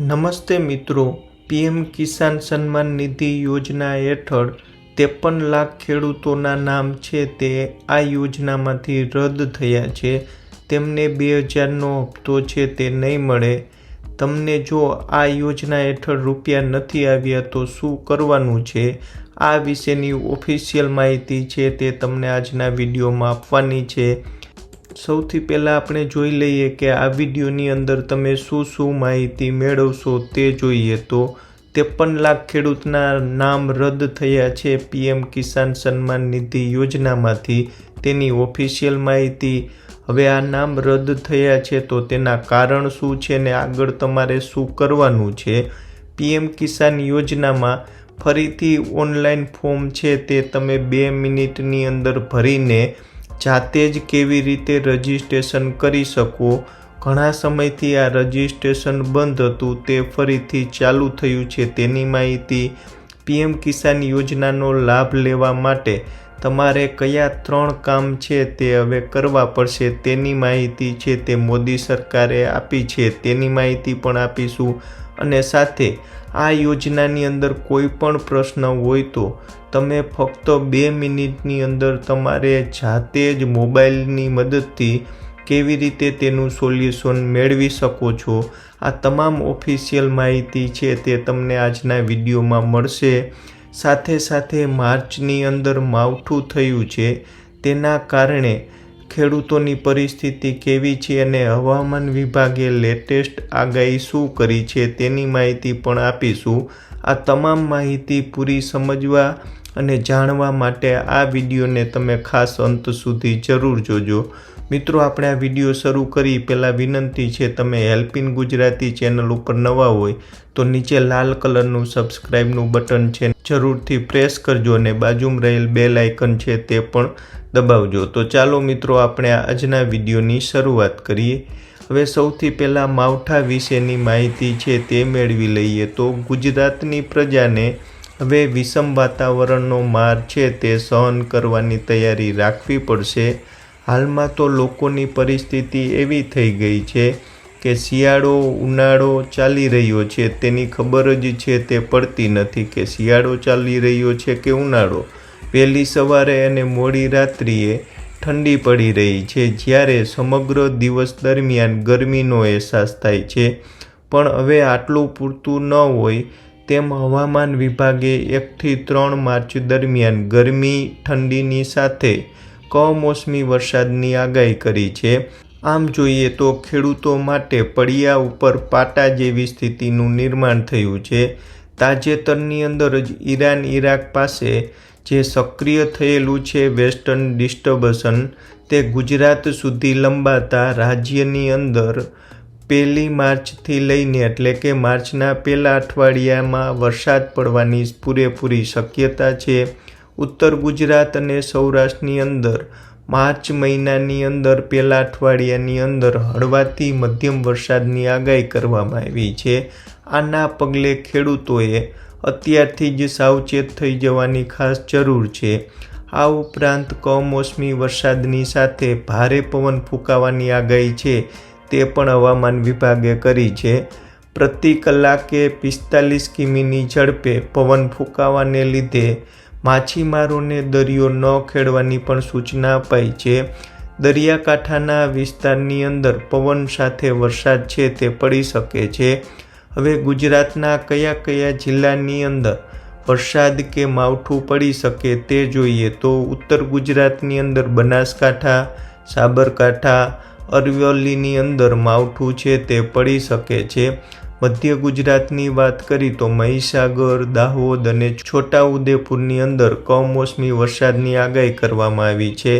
નમસ્તે મિત્રો, પીએમ કિસાન સન્માન નિધિ યોજના હેઠળ ત્રેપન લાખ ખેડૂતોના નામ છે તે આ યોજનામાંથી રદ થયા છે. તેમને બે હજારનો હપ્તો છે તે નહીં મળે. તમને જો આ યોજના હેઠળ રૂપિયા નથી આવ્યા તો શું કરવાનું છે? આ વિશેની ઓફિશિયલ માહિતી છે તે તમને આજના વિડીયોમાં આપવાની છે. સૌથી પહેલાં આપણે જોઈ લઈએ કે આ વિડીયોની અંદર તમે શું શું માહિતી મેળવશો તે જોઈએ તો ત્રેપન લાખ ખેડૂતના નામ રદ થયા છે પીએમ કિસાન સન્માન નિધિ યોજનામાંથી. તેની ઓફિશિયલ માહિતી હવે આ નામ રદ થયા છે તો તેના કારણ શું છે ને આગળ તમારે શું કરવાનું છે? પીએમ કિસાન યોજનામાં ફરીથી ઓનલાઈન ફોર્મ છે તે તમે બે મિનિટની અંદર ભરીને જાતે જ કેવી રીતે રજિસ્ટ્રેશન કરી શકો? ઘણા સમયથી આ રજિસ્ટ્રેશન બંધ હતું, તે ફરીથી ચાલુ થયું છે તેની માહિતી પીએમ કિસાન યોજનાનો લાભ લેવા માટે તમારે કયા ત્રણ કામ છે તે હવે કરવા પડશે તેની માહિતી છે તે મોદી સરકારે આપી છે તેની માહિતી પણ આપીશું. અને સાથે આ યોજનાની અંદર કોઈ પણ પ્રશ્ન હોય તો તમે ફક્ત બે મિનિટની અંદર તમારે જાતે જ મોબાઈલની મદદથી કેવી રીતે તેનું સોલ્યુશન મેળવી શકો છો. આ તમામ ઓફિશિયલ માહિતી છે તે તમને આજના વિડીયોમાં મળશે. સાથે સાથે માર્ચની અંદર માવઠું થયું છે. તેના કારણે ખેડૂતોની પરિસ્થિતિ કેવી છે અને હવામાન વિભાગે લેટેસ્ટ આગાહી શું કરી છે તેની માહિતી પણ આપીશું. આ તમામ માહિતી પૂરી સમજવા અને જાણવા માટે આ વિડીયોને તમે ખાસ અંત સુધી જરૂર જોજો. મિત્રો, આપણે આ વીડિયો શરૂ કરી. પહેલાં વિનંતી છે, તમે હેલ્પિન ગુજરાતી ચેનલ ઉપર નવા હોય, તો નીચે લાલ કલરનું સબસ્ક્રાઇબનું બટન છે, જરૂરથી પ્રેસ કરજો અને બાજુમાં રહેલ બેલ આઇકન છે, તે પણ દબાવજો. તો ચાલો મિત્રો, આપણે આજના વિડીયોની શરૂઆત કરીએ. હવે સૌથી પહેલાં માવઠા વિશેની માહિતી છે, તે મેળવી લઈએ. તો ગુજરાતની પ્રજાને હવે વિષમ વાતાવરણનો માર છે, તે સહન કરવાની તૈયારી રાખવી પડશે. હાલમાં તો લોકોની પરિસ્થિતિ એવી થઈ ગઈ છે કે શિયાળો, ઉનાળો ચાલી રહ્યો છે. તેની ખબર જ છે તે પડતી નથી કે શિયાળો ચાલી રહ્યો છે કે ઉનાળો. વહેલી સવારે અને મોડી રાત્રિએ ઠંડી પડી રહી છે, જ્યારે સમગ્ર દિવસ દરમિયાન ગરમીનો અહેસાસ થાય છે. પણ હવે આટલું પૂરતું ન હોય તેમ હવામાન વિભાગે એકથી ત્રણ માર્ચ દરમિયાન ગરમી, ઠંડીની સાથે કમોસમી વરસાદની આગાહી કરી છે. આમ જોઈએ તો ખેડૂતો માટે પડિયા ઉપર પાટા જેવી સ્થિતિનું નિર્માણ થયું છે. તાજેતરની અંદર જ ઈરાન ઈરાક પાસે જે સક્રિય થયેલું છે વેસ્ટર્ન ડિસ્ટર્બન્સન તે ગુજરાત સુધી લંબાતા રાજ્યની અંદર પહેલી માર્ચથી લઈને એટલે કે માર્ચના પહેલા અઠવાડિયામાં વરસાદ પડવાની પૂરેપૂરી શક્યતા છે. ઉત્તર ગુજરાત અને સૌરાષ્ટ્રની અંદર, માર્ચ મહિનાની અંદર પહેલા અઠવાડિયાની અંદર હળવાથી મધ્યમ વરસાદની આગાહી કરવામાં આવી છે. આના પગલે ખેડૂતોએ અત્યારથી જ સાવચેત થઈ જવાની ખાસ જરૂર છે. આ ઉપરાંત કમોસમી વરસાદની સાથે ભારે પવન ફૂંકાવાની આગાહી છે તે પણ હવામાન વિભાગે કરી છે. પ્રતિ કલાકે પિસ્તાલીસ કિમીની ઝડપે પવન ફૂંકાવાને લીધે માછીમારોને દરિયો ન ખેડવાની પણ સૂચના અપાઈ છે. દરિયાકાંઠાના વિસ્તારની અંદર પવન સાથે વરસાદ છે તે પડી શકે છે. હવે ગુજરાતના કયા કયા જિલ્લાની અંદર વરસાદ કે માવઠું પડી શકે તે જોઈએ તો ઉત્તર ગુજરાતની અંદર બનાસકાંઠા, સાબરકાંઠા, અરવલ્લીની અંદર માવઠું છે તે પડી શકે છે. મધ્ય ગુજરાતની વાત કરી તો મહીસાગર, દાહોદ અને છોટાઉદેપુરની અંદર કમોસમી વરસાદની આગાહી કરવામાં આવી છે.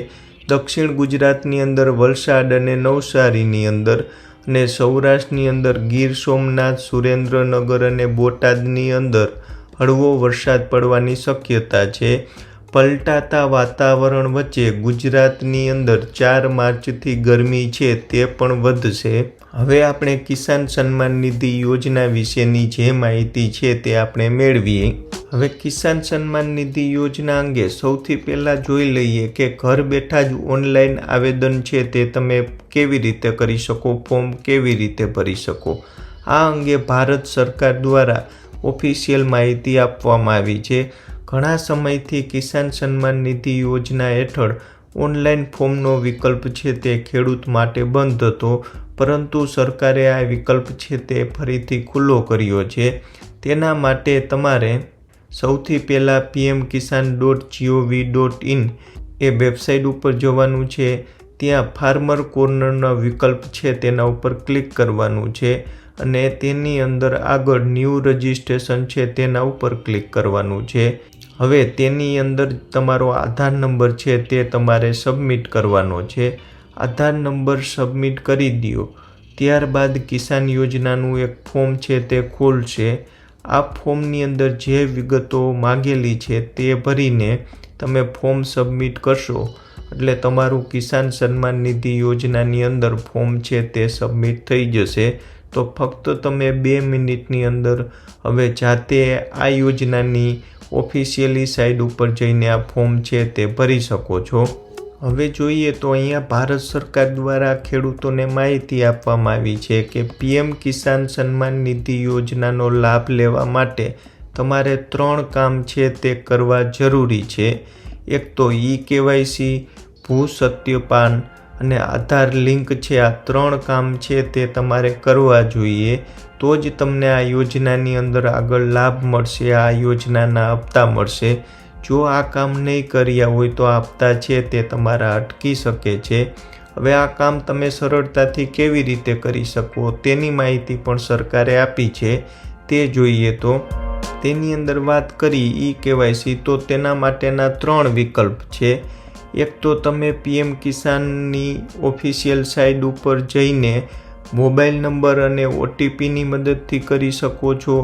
દક્ષિણ ગુજરાતની અંદર વલસાડ અને નવસારીની અંદર અને સૌરાષ્ટ્રની અંદર ગીર સોમનાથ, સુરેન્દ્રનગર અને બોટાદની અંદર હળવો વરસાદ પડવાની શક્યતા છે. પલટાતા વાતાવરણ વચ્ચે ગુજરાતની અંદર ચાર માર્ચથી ગરમી છે, તે પણ વધશે. હવે આપણે કિસાન સન્માન નિધિ યોજના વિશેની જે માહિતી છે તે આપણે મેળવીએ. હવે કિસાન સન્માન નિધિ યોજના અંગે સૌથી પહેલાં જોઈ લઈએ કે ઘર બેઠા જ ઓનલાઈન આવેદન છે તે તમે કેવી રીતે કરી શકો, ફોર્મ કેવી રીતે ભરી શકો? આ અંગે ભારત સરકાર દ્વારા ઓફિશિયલ માહિતી આપવામાં આવી છે. ઘણા સમયથી કિસાન સન્માન નિધિ યોજના હેઠળ ઓનલાઈન ફોર્મનો વિકલ્પ છે તે ખેડૂત માટે બંધ હતો, પરંતુ સરકારે આ વિકલ્પ છે તે ફરીથી ખુલ્લો કર્યો છે. તેના માટે તમારે સૌથી પહેલાં PM Kisan dot GOV dot in A website ઉપર જવાનું છે. ત્યાં ફાર્મર કોર્નરનો વિકલ્પ છે તેના ઉપર ક્લિક કરવાનું છે અને તેની અંદર આગળ ન્યૂ રજિસ્ટ્રેશન છે તેના ઉપર ક્લિક કરવાનું છે. હવે તેની અંદર તમારો આધાર નંબર છે તે તમારે સબમિટ કરવાનો છે. આધાર નંબર સબમિટ કરી દો ત્યારબાદ કિસાન યોજનાનું એક ફોર્મ છે તે ખોલશે. આ ફોર્મની અંદર જે વિગતો માગેલી છે તે ભરીને તમે ફોર્મ સબમિટ કરશો. એટલે તમારું કિસાન સન્માન નિધિ યોજનાની અંદર ફોર્મ છે તે સબમિટ થઈ જશે. તો ફક્ત તમે બે મિનિટની અંદર હવે જાતે આ યોજનાની ઓફિશિયલી સાઇટ ઉપર જઈને આ ફોર્મ છે તે ભરી શકો છો. હવે જોઈએ તો અહીંયા ભારત સરકાર દ્વારા ખેડૂતોને માહિતી આપવામાં આવી છે કે પીએમ કિસાન સન્માન નિધિ યોજનાનો લાભ લેવા માટે તમારે ત્રણ કામ છે તે કરવા જરૂરી છે. એક તો ઈ કેવાયસી, ભૂ સત્યપાન અને આધાર લિંક છે, આ ત્રણ કામ છે તે તમારે કરવા જોઈએ. તો જ તમને આ યોજનાની અંદર આગળ લાભ મળશે, આ યોજનાના હપ્તા મળશે. જો આ કામ નહીં કર્યા હોય તો આ હપ્તા છે તે તમારા અટકી શકે છે. હવે આ કામ તમે સરળતાથી કેવી રીતે કરી શકો તેની માહિતી પણ સરકારે આપી છે. તે જોઈએ તો, તેની અંદર વાત કરી ઈ કેવાયસી, તો તેના માટેના ત્રણ વિકલ્પ છે. એક તો તમે પીએમ કિસાનની ઓફિશિયલ સાઇટ ઉપર જઈને મોબાઈલ નંબર અને ઓટીપીની મદદથી કરી શકો છો.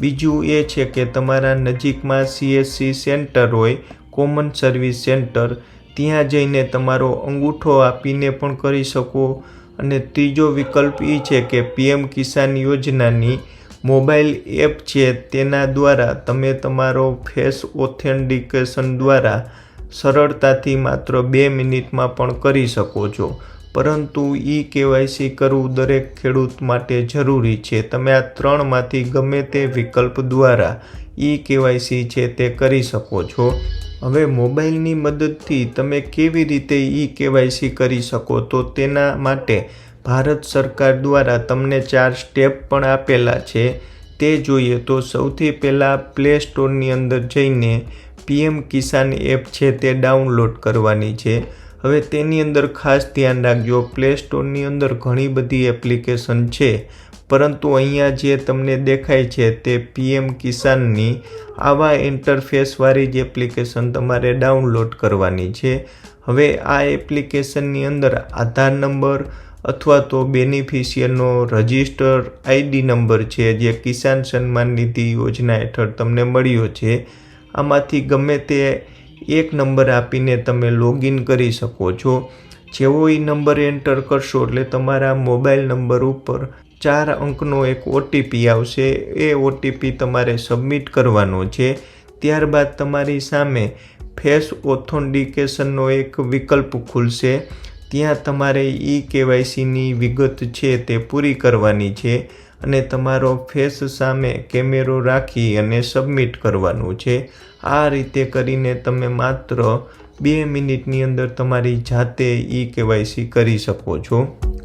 બીજું એ છે કે તમારા નજીકમાં સીએસસી સેન્ટર હોય, કોમન સર્વિસ સેન્ટર, ત્યાં જઈને તમારો અંગૂઠો આપીને પણ કરી શકો. અને ત્રીજો વિકલ્પ એ છે કે પીએમ કિસાન યોજનાની મોબાઈલ એપ છે, તેના દ્વારા તમે તમારો ફેસ ઓથેન્ટિકેશન દ્વારા સરળતાથી માત્ર બે મિનિટમાં પણ કરી શકો છો. પરંતુ ઈ કેવાયસી કરવું દરેક ખેડૂત માટે જરૂરી છે. તમે આ ત્રણમાંથી ગમે તે વિકલ્પ દ્વારા ઈ કેવાયસી છે તે કરી શકો છો. હવે મોબાઈલની મદદથી તમે કેવી રીતે ઈ કેવાયસી કરી શકો તો તેના માટે ભારત સરકાર દ્વારા તમને ચાર સ્ટેપ પણ આપેલા છે. તે જોઈએ તો સૌથી પહેલાં પ્લે સ્ટોરની અંદર જઈને પીએમ કિસાન એપ છે તે ડાઉનલોડ કરવાની છે. હવે તેની અંદર ખાસ ધ્યાન રાખજો પ્લે સ્ટોરની અંદર ઘણી બધી એપ્લિકેશન છે. પરંતુ અહીંયા જે તમને દેખાય છે તે પીએમ કિસાનની આવા ઇન્ટરફેસવાળી જ એપ્લિકેશન તમારે ડાઉનલોડ કરવાની છે. હવે આ એપ્લિકેશનની અંદર આધાર નંબર અથવા તો બેનિફિશિયરનો રજિસ્ટર આઈડી નંબર છે, જે કિસાન સન્માન નિધિ યોજના હેઠળ તમને મળ્યો છે. આમાંથી ગમે તે એક નંબર આપીને તમે લોગિન કરી શકો છો. જેવો એ નંબર એન્ટર કરશો એટલે તમારા મોબાઈલ નંબર ઉપર ચાર અંકનો એક ઓટીપી આવશે. એ ઓટીપી તમારે સબમિટ કરવાનો છે. ત્યારબાદ તમારી સામે ફેસ ઓથોન્ટિકેશનનો એક વિકલ્પ ખુલશે. ત્યાં તમારે ઈ કેવાયસીની વિગત છે તે પૂરી કરવાની છે. અને તમારો ફેસ સામે કેમેરો રાખી અને સબમિટ કરવાનું છે. આ રીતે કરીને તમે માત્ર બે મિનિટની અંદર તમારી જાતે ઈ કેવાયસી કરી શકો છો.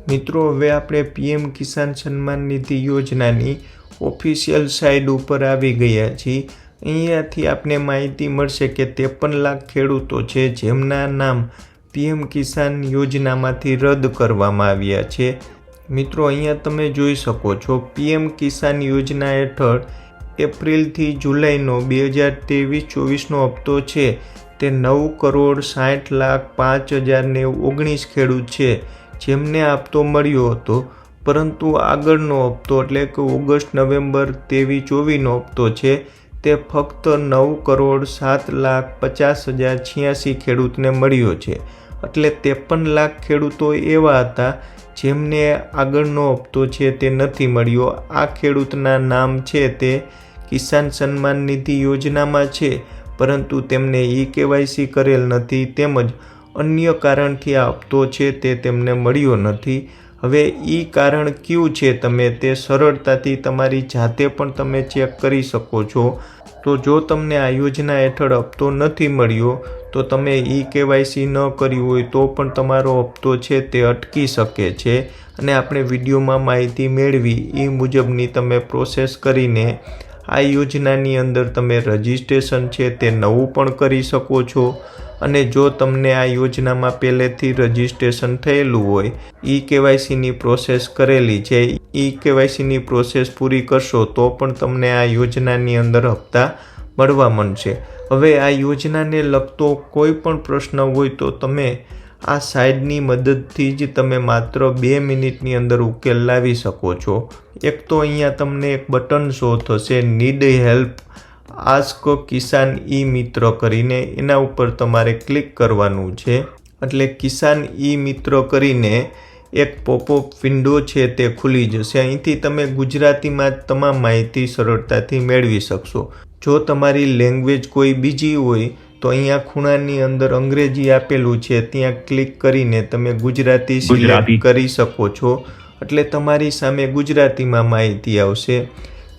મિત્રો, હવે આપણે પીએમ કિસાન સન્માન નિધિ યોજનાની ઓફિશિયલ સાઇટ ઉપર આવી ગયા છીએ. અહીંયાથી આપને માહિતી મળશે કે ત્રેપન લાખ ખેડૂતો છે, જેમના નામ પીએમ કિસાન યોજનામાંથી રદ કરવામાં આવ્યા છે. મિત્રો, અહીંયા તમે જોઈ શકો છો, પીએમ કિસાન યોજના હેઠળ એપ્રિલથી જુલાઈનો બે હજાર ત્રેવીસ ચોવીસનો હપ્તો છે. તે નવ કરોડ સાઠ લાખ પાંચ હજારને ઓગણીસ ખેડૂત છે, જેમને હપ્તો મળ્યો હતો. પરંતુ આગળનો હપ્તો એટલે કે ઓગસ્ટ, નવેમ્બર ત્રેવીસ ચોવીસનો હપ્તો છે, તે ફક્ત નવ કરોડ સાત લાખ પચાસ હજાર છ્યાસી ખેડૂતને મળ્યો છે. એટલે ત્રેપન લાખ ખેડૂતો એવા હતા જેમને આગળનો હપ્તો છે તે નથી મળ્યો. આ ખેડૂતના નામ છે તે કિસાન સન્માન નિધિ યોજનામાં છે, પરંતુ તેમને ઈ કેવાયસી કરેલ નથી. તેમજ અન્ય કારણથી આ હપ્તો છે તે તેમને મળ્યો નથી. હવે એ કારણ કયું છે તમે તે સરળતાથી તમારી જાતે પણ તમે ચેક કરી શકો છો. તો જો તમને આ યોજના હેઠળ હપ્તો નથી મળ્યો, તો તમે ઈ કેવાયસી ન કર્યું હોય તો પણ તમારો હપ્તો છે તે અટકી શકે છે. અને આપણે વિડીયોમાં માહિતી મેળવી એ મુજબની તમે પ્રોસેસ કરીને આ યોજનાની અંદર તમે રજિસ્ટ્રેશન છે તે નવું પણ કરી શકો છો. અને જો તમને આ યોજનામાં પહેલેથી રજિસ્ટ્રેશન થયેલું હોય ઈ કેવાયસીની પ્રોસેસ કરેલી છે. ઈ કેવાયસીની પ્રોસેસ પૂરી કરશો તો પણ તમને આ યોજનાની અંદર હપ્તા મળવા મળશે હવે આ યોજનાને લગતો કોઈ પણ પ્રશ્ન હોય તો તમે આ સાઇડની મદદથી જ તમે માત્ર બે મિનિટની અંદર ઉકેલ લાવી શકો છો. એક તો અહીંયા તમને એક બટન શો થશે, need help. Ask Kisan e મિત્રો કરીને એના ઉપર તમારે ક્લિક કરવાનું છે. એટલે કિસાન ઈ મિત્રો કરીને એક પોપઅપ વિન્ડો છે તે ખુલી જશે. અહીંથી તમે ગુજરાતીમાં તમામ માહિતી સરળતાથી મેળવી શકશો. જો તમારી લેંગ્વેજ કોઈ બીજી હોય તો અહીંયા ખૂણાની અંદર અંગ્રેજી આપેલું છે. ત્યાં ક્લિક કરીને તમે ગુજરાતી સિલેક્ટ કરી શકો છો. એટલે તમારી સામે ગુજરાતીમાં માહિતી આવશે.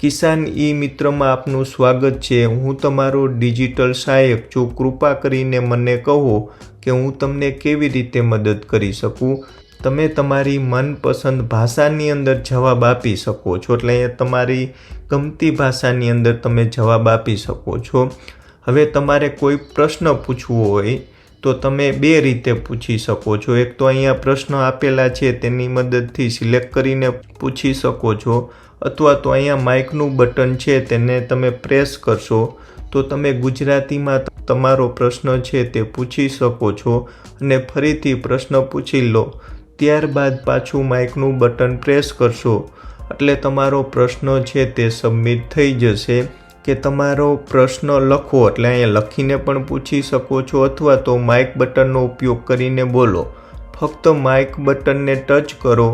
કિસાન ઈ મિત્રમાં આપનું સ્વાગત છે. હું તમારો ડિજિટલ સહાયક છું. કૃપા કરીને મને કહો કે હું તમને કેવી રીતે મદદ કરી શકું? તમે તમારી મનપસંદ ભાષાની અંદર જવાબ આપી શકો છો. એટલે અહીંયા તમારી ગમતી ભાષાની અંદર તમે જવાબ આપી શકો છો. હવે તમારે કોઈ પ્રશ્ન પૂછવો હોય તો તમે બે રીતે પૂછી શકો છો. એક તો અહીંયા પ્રશ્ન આપેલા છે. તેની મદદથી સિલેક્ટ કરીને પૂછી શકો છો. અથવા તો અહીંયા માઇકનું બટન છે તેને તમે પ્રેસ કરશો, તો તમે ગુજરાતીમાં તમારો પ્રશ્ન છે તે પૂછી શકો છો અને ફરીથી પ્રશ્ન પૂછી લો. ત્યારબાદ પાછું માઇકનું બટન પ્રેસ કરશો, એટલે તમારો પ્રશ્ન છે તે સબમિટ થઈ જશે. કે તમારો પ્રશ્ન લખો, એટલે અહીંયા લખીને પણ પૂછી શકો છો અથવા તો માઇક બટનનો ઉપયોગ કરીને બોલો. ફક્ત માઇક બટનને ટચ કરો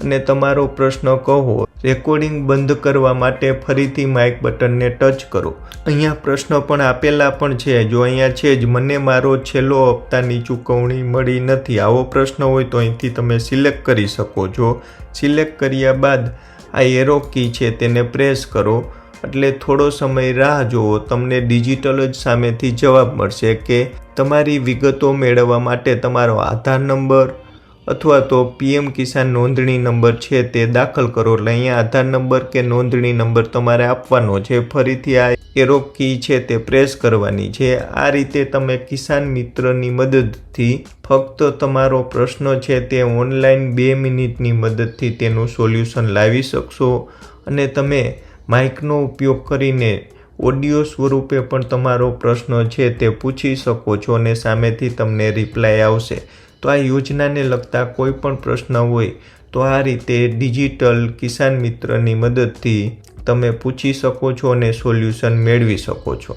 અને તમારો પ્રશ્ન કહો. રેકોર્ડિંગ બંધ કરવા માટે ફરીથી માઇક બટનને ટચ કરો. અહીંયા પ્રશ્ન પણ આપેલા પણ છે. જો અહીંયા છે જ, મને મારો છેલ્લો હપ્તાની ચૂકવણી મળી નથી. આવો પ્રશ્ન હોય તો અહીંથી તમે સિલેક્ટ કરી શકો છો. સિલેક્ટ કર્યા બાદ આ એરો કી છે તેને પ્રેસ કરો. એટલે થોડો સમય રાહ જુઓ, તમને ડિજિટલ જ સામેથી જવાબ મળશે કે તમારી વિગતો મેળવવા માટે તમારો આધાર નંબર અથવા તો પીએમ કિસાન નોંધણી નંબર છે તે દાખલ કરો. એટલે અહીંયા આધાર નંબર કે નોંધણી નંબર તમારે આપવાનો છે. ફરીથી આ એરો કી છે તે પ્રેસ કરવાની છે. આ રીતે તમે કિસાન મિત્રની મદદથી ફક્ત તમારો પ્રશ્ન છે તે ઓનલાઈન બે મિનિટની મદદથી તેનું સોલ્યુશન લાવી શકશો. અને તમે માઇકનો ઉપયોગ કરીને ઓડિયો સ્વરૂપે પણ તમારો પ્રશ્ન છે તે પૂછી શકો છો અને સામેથી તમને રિપ્લાય આવશે. તો આ યોજનાને લગતા કોઈ પણ પ્રશ્ન હોય તો આ રીતે ડિજિટલ કિસાન મિત્રની મદદથી તમે પૂછી શકો છો અને સોલ્યુશન મેળવી શકો છો.